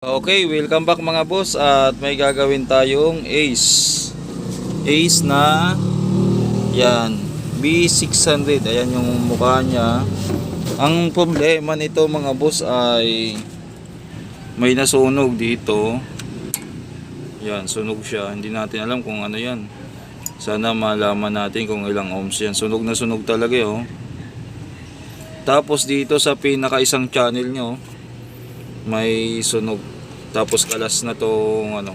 Okay, welcome back mga boss at may gagawin tayong ace. Ace na yan, B600. Ayan yung mukha niya. Ang problema nito mga boss ay may nasunog dito. Yan, sunog siya. Hindi natin alam kung ano yan. Sana malaman natin kung ilang ohms yan. Sunog na sunog talaga eh, oh. Tapos dito sa pinaka isang channel nyo, may sunog tapos galas na tong ano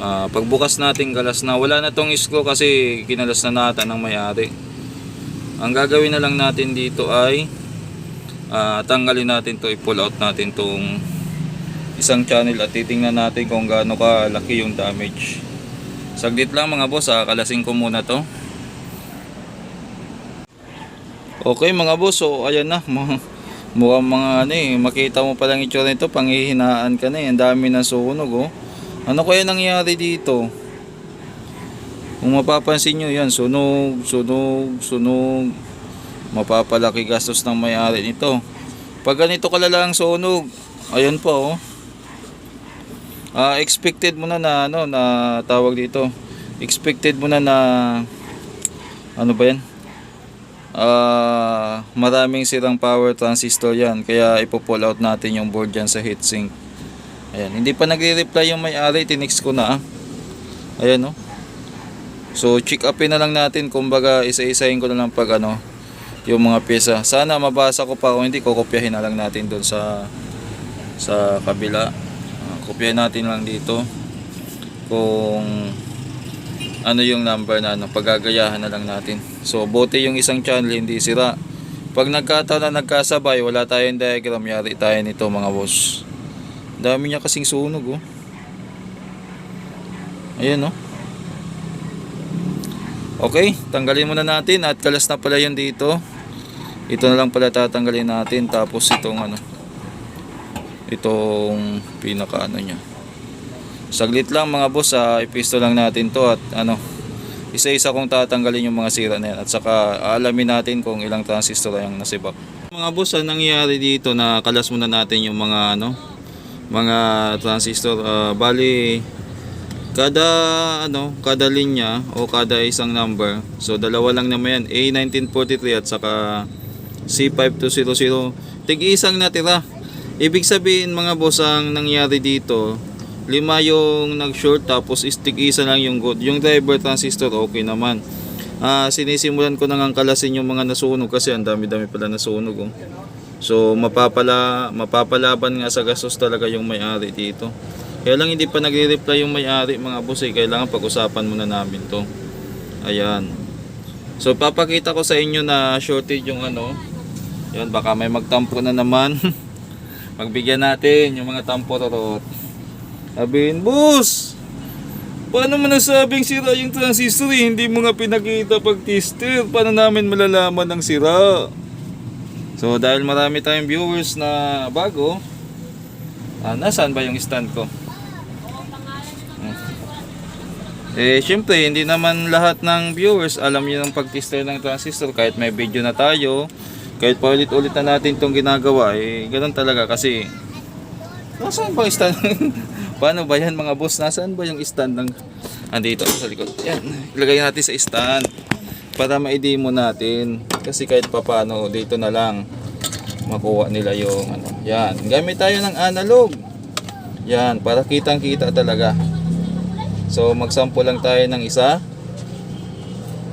ah, pagbukas natin galas na. Wala na tong screw kasi kinalas na nata ng may-ari. Ang gagawin na lang natin dito ay ah, tanggalin natin to i-pull out natin tong isang channel at titingnan natin kung gaano kalaki yung damage. Saglit lang mga boss ah, kalasin ko muna to. Okay mga boss so ayan na. mga Mukhang mga ano eh, makita mo palang itsura nito, panghihinaan ka na eh, ang dami ng sunog oh. Ano kaya nangyari dito? Kung mapapansin nyo yan, sunog, sunog, sunog. Mapapalaki gastos ng may-ari nito. Pag ganito kalala ang sunog, ayun pa oh. Ah, expected mo na na ano na tawag dito. Expected mo na na ano ba yan? Ah, maraming sirang power transistor yan kaya ipo-pull out natin yung board dyan sa heatsink. Ayan, hindi pa nagre-reply yung may-ari tinext ko na ah. ayan no so check upin na lang natin kumbaga isa-isahin ko na lang pag ano yung mga pyesa. Sana mabasa ko pa kung hindi kokopyahin na lang natin doon sa sa kabila. Ah, kopyahin natin lang dito kung ano yung number na ano, paggagayahan na lang natin. So, buti yung isang channel hindi sira. Pag nagkataon na nagkasabay, wala tayong diagram, yari tayo nito mga boss. Dami niya kasing sunog oh. Ayan oh. Okay, tanggalin muna natin at kalas na pala yun dito. Ito na lang pala tatanggalin natin tapos itong ano itong pinaka ano niya. Saglit lang mga boss, ah, ipisto lang natin to at ano, isa-isa kong tatanggalin yung mga sira na yan at saka alamin natin kung ilang transistor ang nasibak. Mga boss, ang nangyari dito na kalas muna natin yung mga ano, mga transistor. Ah, bali, kada ano, kada linya o kada isang number. So dalawa lang naman yan, A1943 at saka C5200. Tig-isang natira. Ibig sabihin mga boss, ang nangyari dito, lima yung nag-short tapos stick isa lang yung good. Yung driver transistor okay naman. Ah, sinisimulan ko nang kalasin yung mga nasunog kasi ang dami-dami pala nasunog oh. So mapapala mapapalaban nga sa gastos talaga yung may-ari dito. Kaya lang hindi pa nagre-reply yung may-ari mga boss eh. Kailangan pag-usapan muna namin to. Ayan. So papakita ko sa inyo na shortage yung ano. Yan baka may magtampo na naman. Magbigyan natin yung mga tampo rot. Sabihin, boss! Paano mo nasabing sira yung transistor eh? Hindi mo nga pinakita pag tester. Paano namin malalaman ng sira? So dahil marami tayong viewers na bago, ah, nasaan ba yung stand ko? Eh, syempre, hindi naman lahat ng viewers alam yun ang pag-tester ng transistor kahit may video na tayo. Kahit paulit-ulit na natin itong ginagawa, eh, ganun talaga kasi Nasaan ba stand? Paano ba yan mga boss? Nasaan ba yung stand ng... Andito sa likod. Yan. Ilagay natin sa stand. Para ma-demo natin. Kasi kahit papano, dito na lang makuha nila yung ano. Yan. Gamit tayo ng analog. Yan. Para kitang kita talaga. So, magsample lang tayo ng isa.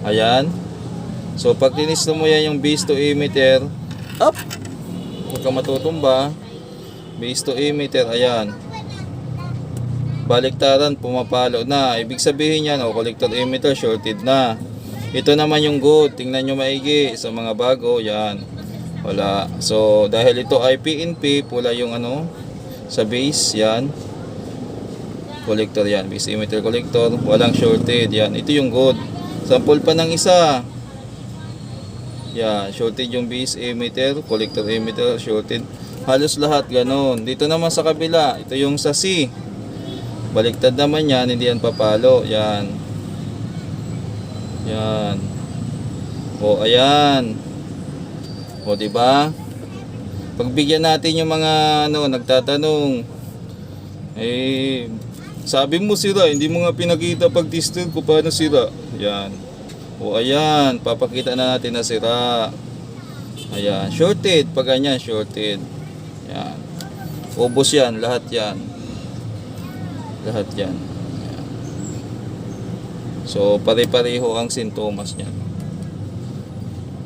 Ayan. So, pag tinisto mo yan yung base to emitter, up! Huwag ka matutumba. Base to emitter, ayan. Baliktaran, pumapalo na. Ibig sabihin yan, o collector emitter, shorted na. Ito naman yung good. Tingnan nyo maigi sa mga bago, yan. Wala. So, dahil ito ay PNP, pula yung ano, sa base, yan. Collector yan, base emitter collector. Walang shorted, yan. Ito yung good. Sample pa ng isa. Yan, shorted yung base emitter, collector emitter, shorted. Halos lahat ganon. Dito naman sa kabila, ito yung sa C. Baliktad naman yan, hindi yan papalo. Yan. Yan. O, ayan. O, di ba? Pagbigyan natin yung mga ano, nagtatanong, Eh, sabi mo sira, hindi mo nga pinakita pag tester ko paano sira. Yan. O ayan, papakita na natin na sira. Ayan, shorted. Pag ganyan, shorted. Yan. Ubos yan, lahat yan. Lahat yan. So, pare-pareho ang sintomas niyan.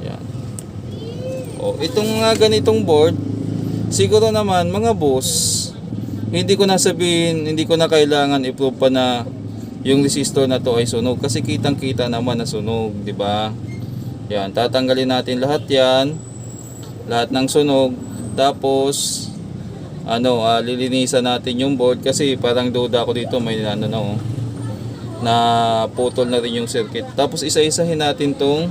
Yan. O, itong mga ganitong board, siguro naman, mga boss, hindi ko na sabihin, hindi ko na kailangan i-prove pa na yung resistor na to ay sunog kasi kitang-kita naman na sunog, di ba? Yan, tatanggalin natin lahat 'yan. Lahat ng sunog. Tapos ano, ah, lilinisan natin yung board kasi parang duda ako dito may ano na oh, na putol na rin yung circuit. Tapos isa-isahin natin tong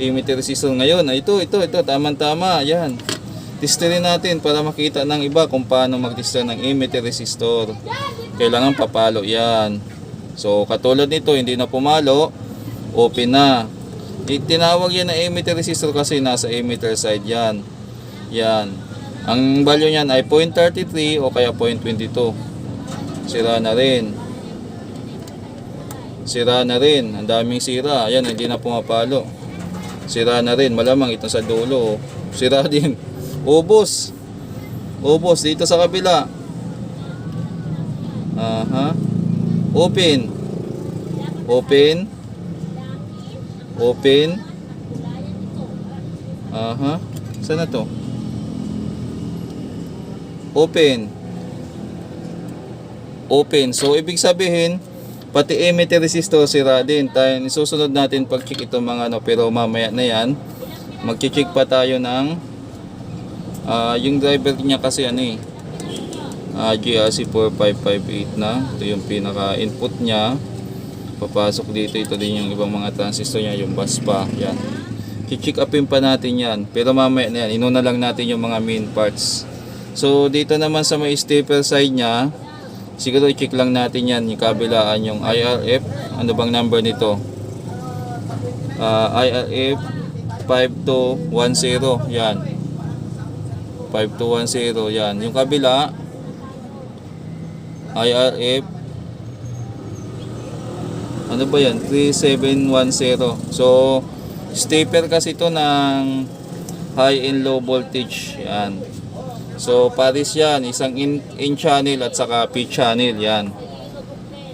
emitter resistor ngayon. Ah, Ito, ito, ito, tamang-tama. Yan. Testerin natin para makita ng iba kung paano mag-tester ng emitter resistor. Kailangan papalo yan. So, katulad nito, hindi na pumalo, open na. Tinawag yan na emitter resistor kasi nasa emitter side yan. Yan. Ang value niyan ay 0.33 o kaya 0.22. Sira na rin. Sira na rin. Ang daming sira. Ayan, hindi na pumapalo. Sira na rin. Malamang ito sa dulo. Sira din. Ubos. Ubos dito sa kabila. Aha. Open. Open. Open. Aha. Saan na to? Open. Open. So, ibig sabihin, pati emitter resistor sira din. Tayo, isusunod natin pag-check itong mga ano, pero mamaya na yan. Mag-check pa tayo ng ah, yung driver niya kasi ano eh, uh, GRC 4558 na. Ito yung pinaka-input niya. Papasok dito, ito din yung ibang mga transistor niya, yung bus pa. Yan. Check upin pa natin yan. Pero mamaya na yan, inuna lang natin yung mga main parts. So, dito naman sa may stepper side niya, siguro i-check lang natin yan, yung kabilaan, yung IRF. Ano bang number nito? Ah, IRF 5210. Yan. 5210. Yan. Yung kabila, IRF ano ba yan 3710 so stepper kasi ito ng high and low voltage yan. So pares yan isang in, in channel at saka P channel yan.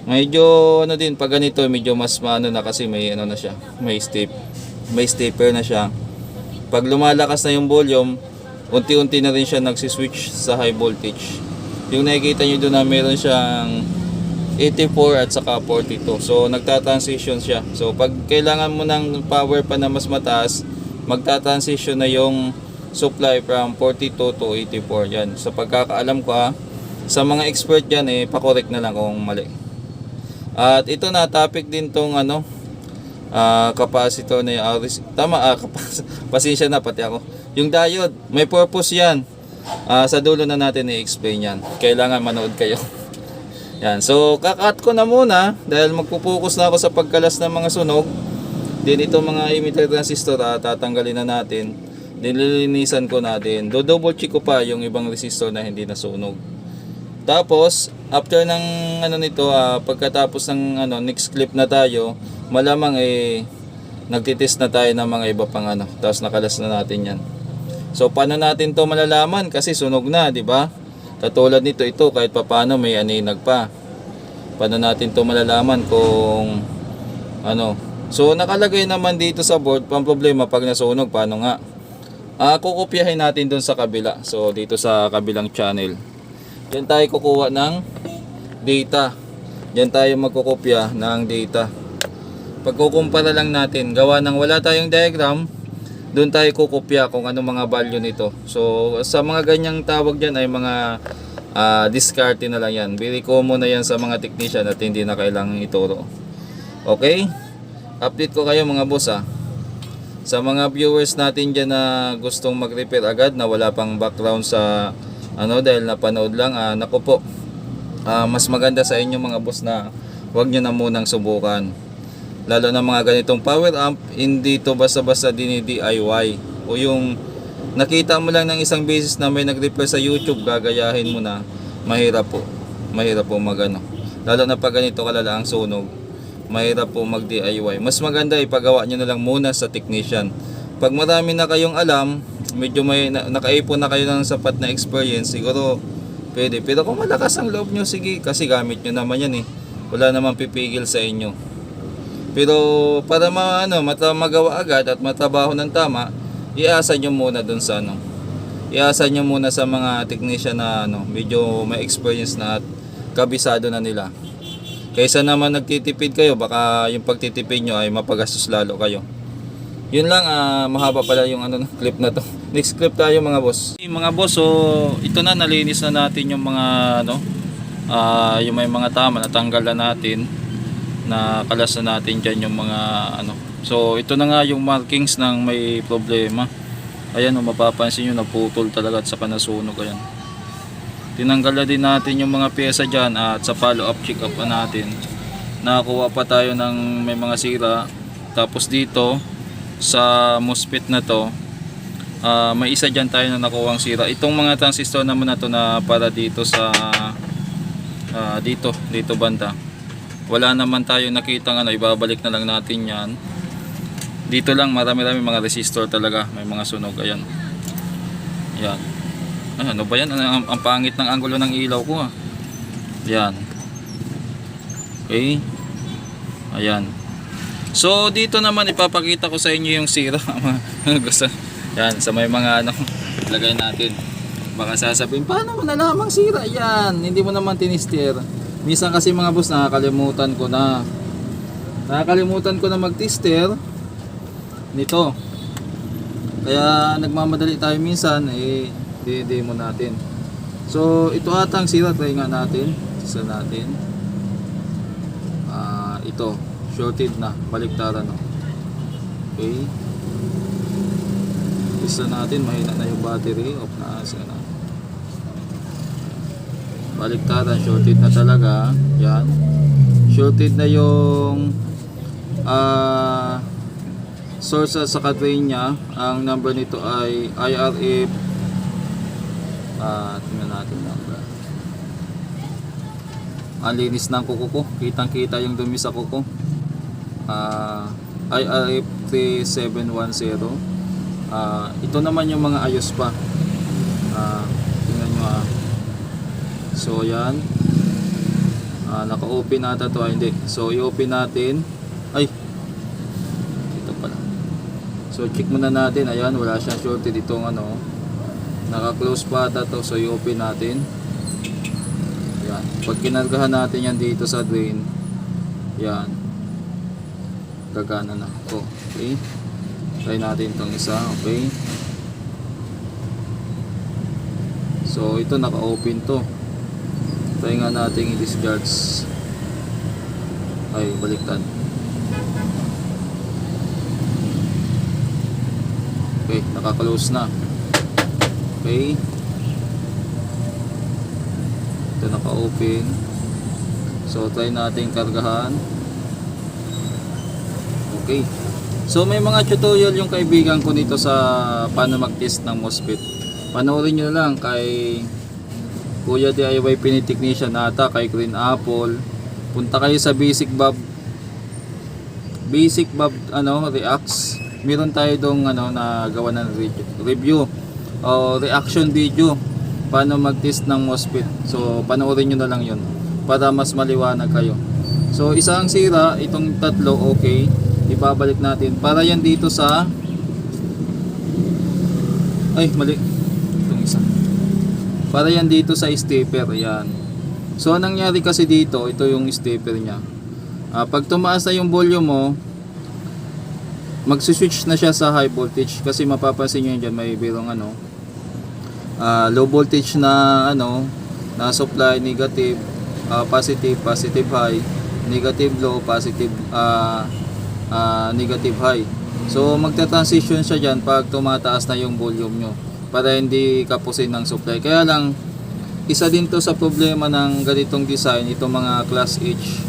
Medyo ano din pag ganito medyo mas maano na kasi may ano na siya may step may stepper na siya. Pag lumalakas na yung volume unti-unti na rin siya nagsiswitch sa high voltage. Yung nakikita nyo doon na meron siyang 84 at saka 42 so nagta-transition siya. So pag kailangan mo ng power pa na mas mataas magta-transition na yung supply from 42 to 84 yan sa pagkakaalam ko ha sa mga expert yan eh pakorek na lang kung mali at ito na topic din tong ano ah capacitor na yung RS tama ah kapas- pasensya na pati ako yung diode may purpose yan Ah, sa dulo na natin i-explain yan. Kailangan manood kayo. yan. So, kakat ko na muna dahil magpo-focus na ako sa pagkalas ng mga sunog. Din itong mga emitter transistor ah, tatanggalin na natin. Nililinisan ko na din. Do-double check ko pa yung ibang resistor na hindi nasunog. Tapos, after ng ano nito, ah, pagkatapos ng ano, next clip na tayo, malamang eh nagtitest na tayo ng mga iba pang ano. Tapos nakalas na natin yan. So paano natin to malalaman kasi sunog na, di ba? Katulad nito ito kahit papaano may aninag pa. Paano natin to malalaman kung ano? So nakalagay naman dito sa board pang problema pag nasunog paano nga? Ah, kukopyahin natin doon sa kabila. So dito sa kabilang channel. Diyan tayo kukuha ng data. Diyan tayo magkukopya ng data. Pagkukumpara lang natin, gawa ng wala tayong diagram, doon tayo kukopya kung ano mga value nito. So, sa mga ganyang tawag dyan ay mga uh, discarte na lang yan. Very common na yan sa mga technician at hindi na kailangang ituro. Okay? Update ko kayo mga boss ha. Sa mga viewers natin dyan na gustong mag-repair agad na wala pang background sa ano dahil napanood lang, ah, naku po. Ah, mas maganda sa inyo mga boss na wag nyo na munang subukan lalo na mga ganitong power amp hindi to basta-basta dini-DIY o yung nakita mo lang ng isang beses na may nag-repair sa YouTube gagayahin mo na mahirap po mahirap po magano. Lalo na pag ganito kalala ang sunog, mahirap po mag DIY. Mas maganda ipagawa nyo na lang muna sa technician. Pag marami na kayong alam, medyo may na, nakaipon na kayo ng sapat na experience, siguro pwede. Pero kung malakas ang loob nyo, sige, kasi gamit nyo naman yan eh. Wala namang pipigil sa inyo. Pero para ma, ano, mata, magawa agad at matrabaho ng tama, iasa nyo muna dun sa ano. Iasa nyo muna sa mga technician na ano, medyo may experience na at kabisado na nila. Kaysa naman nagtitipid kayo, baka yung pagtitipid nyo ay mapagastos lalo kayo. Yun lang, ah, mahaba pala yung ano, clip na to. Next clip tayo mga boss. Mga boss, so ito na, nalinis na natin yung mga ano, ah, yung may mga tama, natanggal na natin na kalas na natin dyan yung mga ano. So ito na nga yung markings ng may problema. Ayan, oh, mapapansin nyo naputol talaga at saka nasunog. Ayan. Tinanggal na din natin yung mga pyesa dyan at sa follow up check up natin. Nakakuha pa tayo ng may mga sira. Tapos dito sa MOSFET na to ah, may isa dyan tayo na nakuha ang sira. Itong mga transistor naman na to na para dito sa ah, dito, dito banda wala naman tayo nakitang ano, ibabalik na lang natin yan. Dito lang marami-rami mga resistor talaga, may mga sunog, ayan. Yan. Ay, ano ba yan? Ang, ang, ang pangit ng anggulo ng ilaw ko ah. Yan. Okay. Ayan. So dito naman ipapakita ko sa inyo yung sira. Gusto. Yan, sa may mga ano, lagay natin. Baka sasabihin, paano mo nalamang sira yan? Hindi mo naman tinister. Minsan kasi mga boss, nakakalimutan ko na. Nakakalimutan ko na mag-tester nito. Kaya nagmamadali tayo minsan, eh, di-demo natin. So, ito atang sira, try nga natin. Isa natin. Ah, ito, shorted na, baliktaran no. Okay. Isa natin, mahina na yung battery, off na siya na baliktaran shorted na talaga yan shorted na yung ah source at saka drain nya ang number nito ay IRF ah tingnan natin number ang linis ng kuko ko kitang kita yung dumi sa kuko ah IRF 3710 ah ito naman yung mga ayos pa ah tingnan nyo ah So yan. Ah, naka-open nata to, ah, hindi. So i-open natin. Ay. Ito pala. So check muna natin. Ayan, wala siyang shorted itong ano. Naka-close pa ata to. So i-open natin. Yan. Pag kinargahan natin yan dito sa drain. Yan. Gagana na. Oh, okay. Try natin itong isa. Okay. So ito naka-open to. Try nga natin i-discards. Ay, baliktad. Okay, naka-close na. Okay. Ito naka-open. So, try natin kargahan. Okay. So, may mga tutorial yung kaibigan ko nito sa paano mag-test ng MOSFET. Panoorin nyo lang kay Kuya DIY Pini Technician ata kay Green Apple. Punta kayo sa Basic Bob Basic Bob ano Reacts. Meron tayo dong ano na gawa ng re- review o reaction video paano mag-test ng MOSFET. So panoorin niyo na lang 'yon para mas maliwanag kayo. So isa ang sira, itong tatlo okay. Ibabalik natin para yan dito sa Ay, mali. Itong isa para yan dito sa stepper yan so anong nangyari kasi dito ito yung stepper nya Ah, pag tumaas na yung volume mo magsuswitch na siya sa high voltage kasi mapapansin nyo dyan may birong ano ah, low voltage na ano na supply negative ah, positive positive high negative low positive ah, ah, negative high so magta-transition siya dyan pag tumataas na yung volume nyo para hindi kapusin ng supply. Kaya lang, isa din to sa problema ng ganitong design, itong mga class H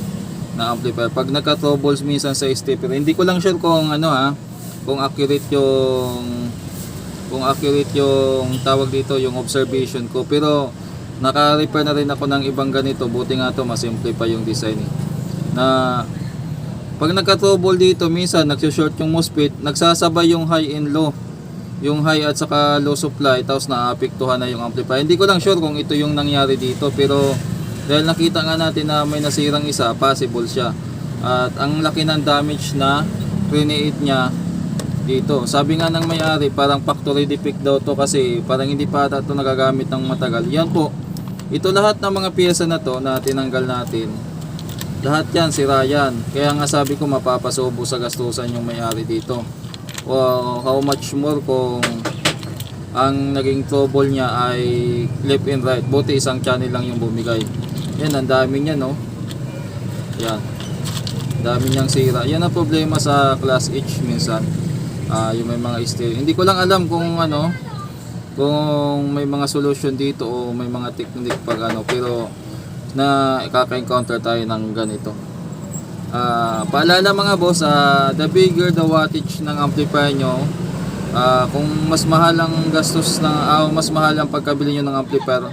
na amplifier. Pag nagka-troubles minsan sa stepper, hindi ko lang sure kung ano ha, kung accurate yung kung accurate yung tawag dito, yung observation ko. Pero naka-repair na rin ako ng ibang ganito. Buti nga to, masimple pa yung design eh. Na pag nagka-trouble dito, minsan nagsushort yung MOSFET, nagsasabay yung high and low. Yung high at saka low supply, tapos naapektuhan na yung amplifier. Hindi ko lang sure kung ito yung nangyari dito, pero dahil nakita nga natin na may nasirang isa, possible siya. At ang laki ng damage na create niya dito. Sabi nga ng may-ari, parang factory defect daw to kasi parang hindi pa ata ito nagagamit ng matagal. Yan po, ito lahat ng mga piyesa na to na tinanggal natin, lahat yan, sira yan. Kaya nga sabi ko mapapasobo sa gastusan yung may-ari dito. O how much more kung ang naging trouble niya ay left and right. Buti isang channel lang yung bumigay. Yan, ang dami niya, no? Yan. Dami niyang sira. Yan ang problema sa class H minsan. Ah, yung may mga stereo. Hindi ko lang alam kung ano, kung may mga solution dito o may mga technique pag ano, pero na kaka-encounter tayo ng ganito. Ah, paalala mga boss, ah, the bigger the wattage ng amplifier nyo, ah, kung mas mahal ang gastos ng ah, mas mahal ang pagkabili nyo ng amplifier,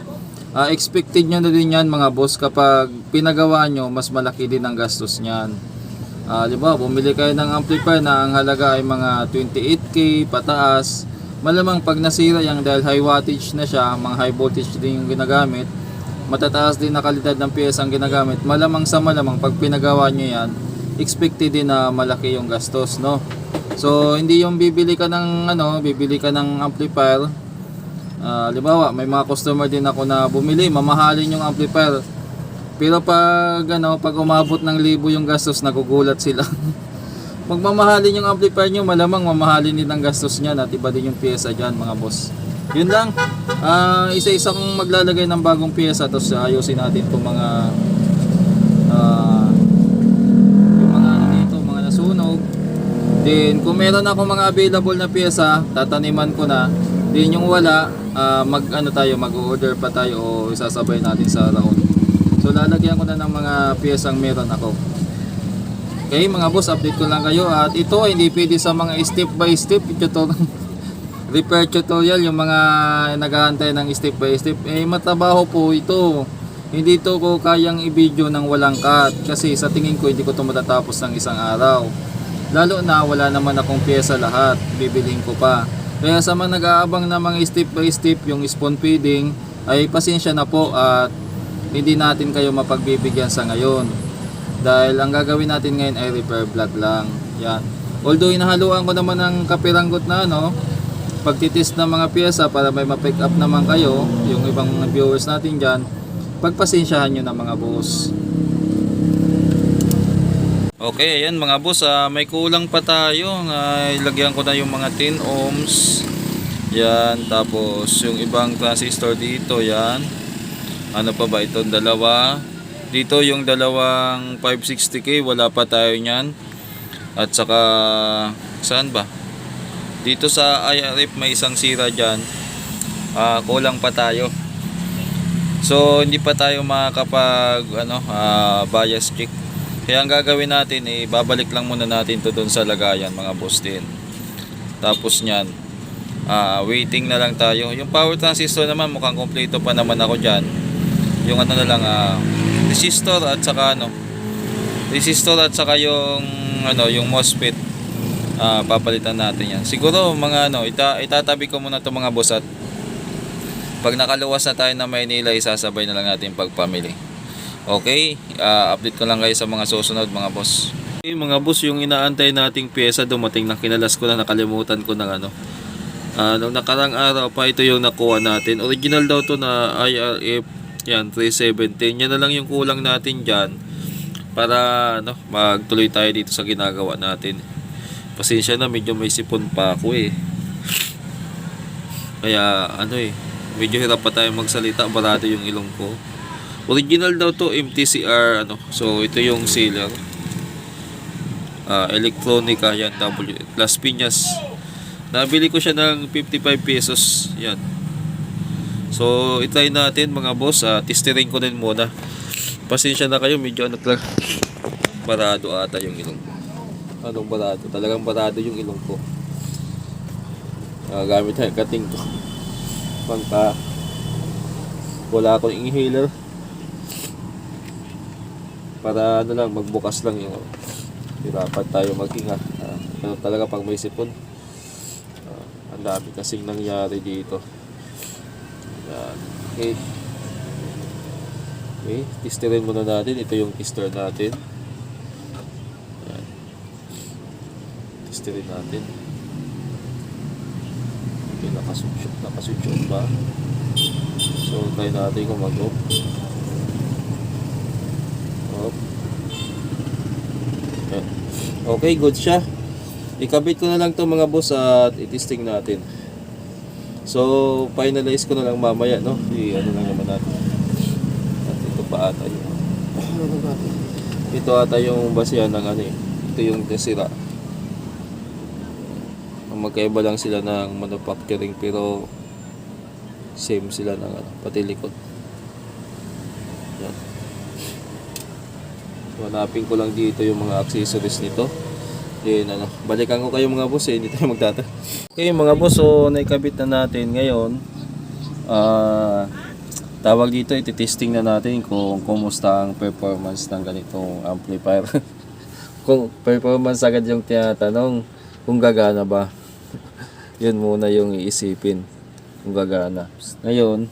ah, expected nyo na din yan mga boss kapag pinagawa nyo, mas malaki din ang gastos niyan. Ah, di ba, bumili kayo ng amplifier na ang halaga ay mga 28k pataas. Malamang pag nasira yan dahil high wattage na siya, mga high voltage din yung ginagamit, matataas din na kalidad ng piyesa ang ginagamit. Malamang sa malamang pag pinagawa nyo yan, expected din na malaki yung gastos, no? So, hindi yung bibili ka ng ano, bibili ka ng amplifier. Ah, halimbawa, may mga customer din ako na bumili, mamahalin yung amplifier. Pero pag ano, pag umabot ng libo yung gastos, nagugulat sila. Pag mamahalin yung amplifier nyo, malamang mamahalin din ang gastos niya at iba din yung pyesa dyan mga boss. Yun lang. Ah, isa-isa kong maglalagay ng bagong pyesa tapos ayusin natin itong mga ah, yung mga ano dito, mga nasunog. Then kung meron ako mga available na pyesa, tataniman ko na. Then yung wala, ah, mag ano tayo, mag-order pa tayo o isasabay natin sa round. So lalagyan ko na ng mga piyesang meron ako. Okay mga boss, update ko lang kayo. At ito hindi pwede sa mga step by step tutorial repair tutorial yung mga naghahantay ng step by step. Eh matabaho po ito. Hindi to ko kayang i-video ng walang cut kasi sa tingin ko hindi ko to matatapos ng isang araw. Lalo na wala naman akong pyesa lahat. Bibiling ko pa. Kaya sa mga nag-aabang na mga step by step yung spoon feeding ay pasensya na po at hindi natin kayo mapagbibigyan sa ngayon dahil ang gagawin natin ngayon ay repair vlog lang. Yan. Although inahaluan ko naman ng kapiranggot na ano, pagtitest ng mga pyesa para may ma-pick up naman kayo, yung ibang viewers natin dyan, pagpasensyahan nyo na mga boss. Okay, ayan mga boss, ah, may kulang pa tayo. Ah, ilagyan ko na yung mga 10 ohms. Yan, tapos yung ibang transistor dito, yan. Ano pa ba ito? Dalawa. Dito yung dalawang 560k, wala pa tayo niyan. At saka, saan ba? Dito sa IRF may isang sira dyan. Ah, kulang pa tayo. So, hindi pa tayo makakapag ano, ah, bias check. Kaya ang gagawin natin, eh, babalik lang muna natin to doon sa lagayan mga boss din. Tapos niyan, ah, waiting na lang tayo. Yung power transistor naman, mukhang kompleto pa naman ako dyan. Yung ano na lang, ah, resistor at saka ano, resistor at saka yung ano, yung MOSFET ah, papalitan natin yan. Siguro mga ano, ita itatabi ko muna to mga boss at pag nakaluwas na tayo na Maynila, isasabay na lang natin pagpamili. Okay, ah, update ko lang kayo sa mga susunod mga boss. Okay, mga boss, yung inaantay nating pyesa dumating na kinalas ko na nakalimutan ko ng ano. Ah, nung nakarang araw pa ito yung nakuha natin. Original daw to na IRF yan 317. Yan na lang yung kulang natin diyan para ano, magtuloy tayo dito sa ginagawa natin. Pasensya na medyo may sipon pa ako eh. Kaya ano eh, medyo hirap pa tayo magsalita, barado yung ilong ko. Original daw to MTCR ano. So ito yung sealer. Ah, electronica yan W Las Piñas. Nabili ko siya ng 55 pesos. Yan. So, itry natin mga boss. Uh, testering ko din muna. Pasensya na kayo. Medyo ano talaga. Barado ata yung ilong ko. Anong barado? Talagang barado yung ilong ko. Uh, gamit tayo kating to. Pangka. wala akong inhaler. Para ano lang, magbukas lang yung hirapan tayo maghinga. Ah, pero talaga pag may sipon, ah, ang dami kasing nangyari dito. Yan. Okay. Okay, tisterin muna natin. Ito yung tester natin. Yan. Tisterin natin. Okay, nakaswitch on ba? So, try natin kung mag-off. Off. Okay, good siya. Ikabit ko na lang to mga boss at itisting natin. So, finalize ko na lang mamaya, no? I, ano lang naman natin. At ito pa ata ba? Ito ata yung basihan ng ano eh. Ito yung desira. Magkaiba lang sila ng manufacturing pero same sila ng ano, pati likod. Yan. So, hanapin ko lang dito yung mga accessories nito. Then ano, balikan ko kayo mga boss eh, hindi tayo magtata. Okay mga boss, so naikabit na natin ngayon. Ah, tawag dito, ititesting na natin kung kumusta ang performance ng ganitong amplifier. kung performance agad yung tinatanong, kung gagana ba. Yun muna yung iisipin, kung gagana. Ngayon,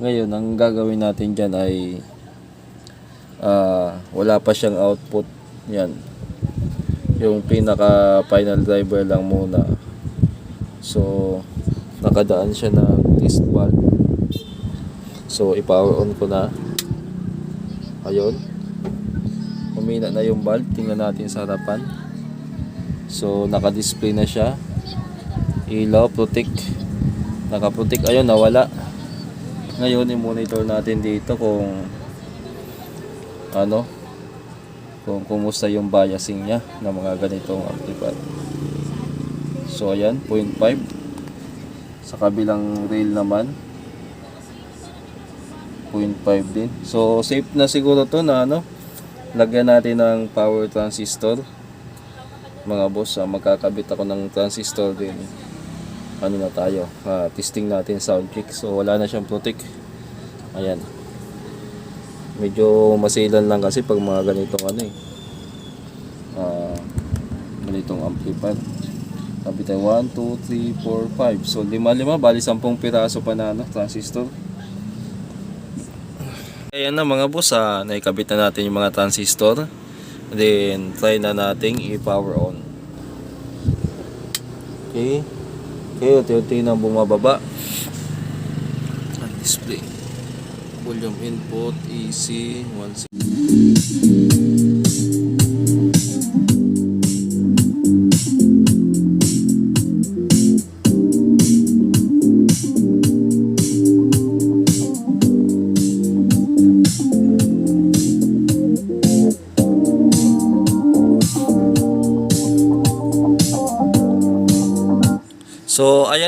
ngayon ang gagawin natin dyan ay ah, wala pa siyang output. Yan, yung pinaka final driver lang muna. So nakadaan siya ng test valve so i-power on ko na. Ayun. Umina na yung valve tingnan natin sa harapan. So naka-display na siya. Ilaw protect naka-protect ayun nawala. Ngayon i-monitor natin dito kung ano kung kumusta yung biasing niya ng mga ganitong amplifier. So ayan, 0.5. Sa kabilang rail naman, 0.5 din. So safe na siguro to na ano, lagyan natin ng power transistor. Mga boss, ah, magkakabit ako ng transistor din. Ano na tayo, ah, testing natin sound check. So wala na siyang protect. Ayan medyo masilan lang kasi pag mga ganitong ano eh. Ah ganitong amplifier. Sabi tayo 1, 2, 3, 4, 5 so 5, 5 bali 10 piraso pa na ano, transistor. Ayan na mga boss. Ah, naikabit na natin yung mga transistor. Then try na nating i-power on. Okay. Okay unti-unti nang bumababa. Display volume input EC 1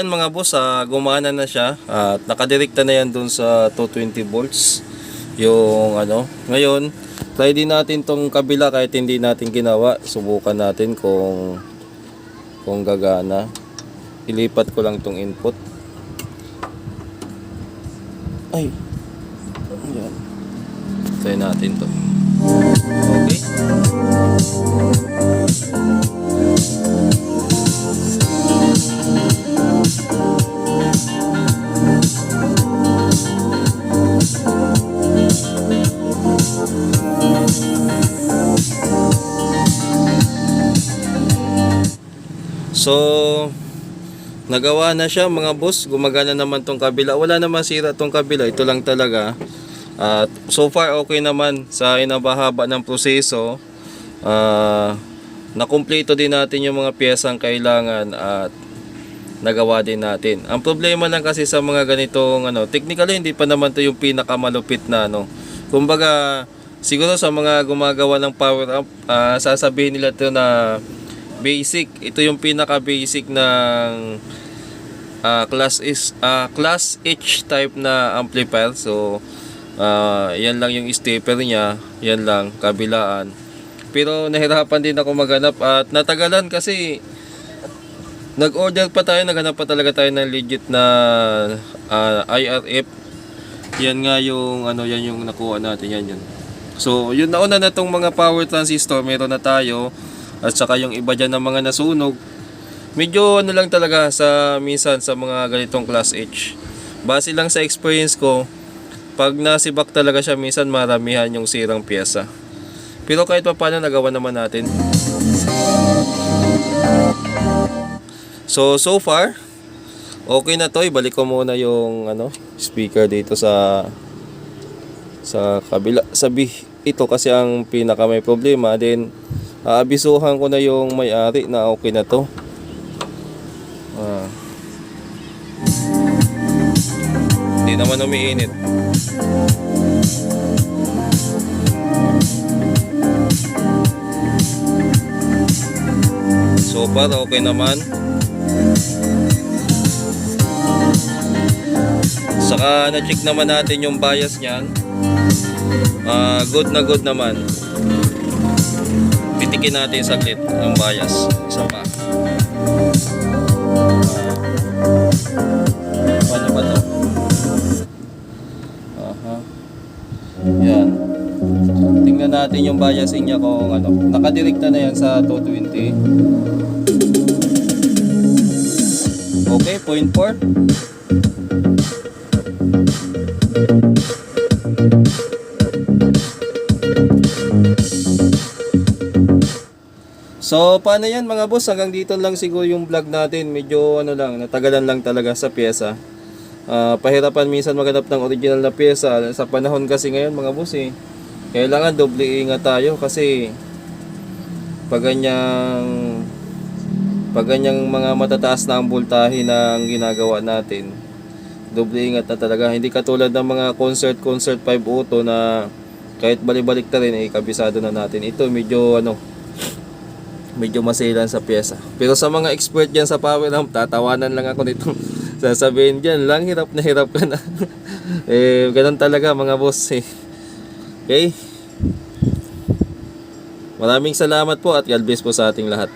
ayan mga boss, ah, gumana na siya at nakadirekta na yan dun sa 220 volts yung ano. Ngayon, try din natin tong kabila kahit hindi natin ginawa. Subukan natin kung kung gagana. Ilipat ko lang tong input. Ay. Ayan. Try natin to. Okay. So, nagawa na siya mga boss. Gumagana naman tong kabila. Wala naman sira tong kabila. Ito lang talaga. At so far okay naman sa inabahaba ng proseso. Ah, nakumpleto din natin yung mga piyesang kailangan at nagawa din natin. Ang problema lang kasi sa mga ganitong ano, technically hindi pa naman to yung pinakamalupit na ano. Kumbaga, siguro sa mga gumagawa ng power up, ah, sasabihin nila to na basic. Ito yung pinaka basic ng ah, class is ah, class H type na amplifier. So ah, yan lang yung stepper niya, yan lang kabilaan. Pero nahirapan din ako maghanap at natagalan kasi nag-order pa tayo, naghanap pa talaga tayo ng legit na ah, IRF Yan nga yung ano yan yung nakuha natin yan yun. So, yun nauna na tong mga power transistor, meron na tayo. At saka yung iba dyan ng mga nasunog. Medyo ano lang talaga sa minsan sa mga ganitong class H. Base lang sa experience ko, pag nasibak talaga siya minsan maramihan yung sirang pyesa. Pero kahit pa paano nagawa naman natin. So, so far, okay na to. Ibalik ko muna yung ano, speaker dito sa sa kabila. Sabi, ito kasi ang pinaka may problema. Then, aabisuhan ko na yung may-ari na okay na to. Ah. Naman umiinit. So far, okay naman. Saka na-check naman natin yung bias niyan. Ah, good na good naman. Pitikin natin saglit yung bias. Isa pa. Paano ba to? Aha. Yan. Tingnan natin yung biasing niya kung ano. Nakadirekta na yan sa 220. Okay, 0.4. So, paano yan mga boss? Hanggang dito lang siguro yung vlog natin. Medyo ano lang, natagalan lang talaga sa pyesa. Ah, pahirapan minsan maghanap ng original na pyesa. Sa panahon kasi ngayon mga boss eh. Kailangan doble ingat tayo kasi pag ganyang pag ganyang mga matataas na ang voltahe na ginagawa natin, doble ingat na talaga. Hindi katulad ng mga concert concert 5 auto na kahit balik-balik na rin, eh, kabisado na natin. Ito medyo ano, medyo masilan sa pyesa. Pero sa mga expert dyan sa power amp, tatawanan lang ako nito. Sasabihin dyan, lang hirap na hirap ka na. eh, ganun talaga mga boss eh. Okay? Maraming salamat po at God bless po sa ating lahat.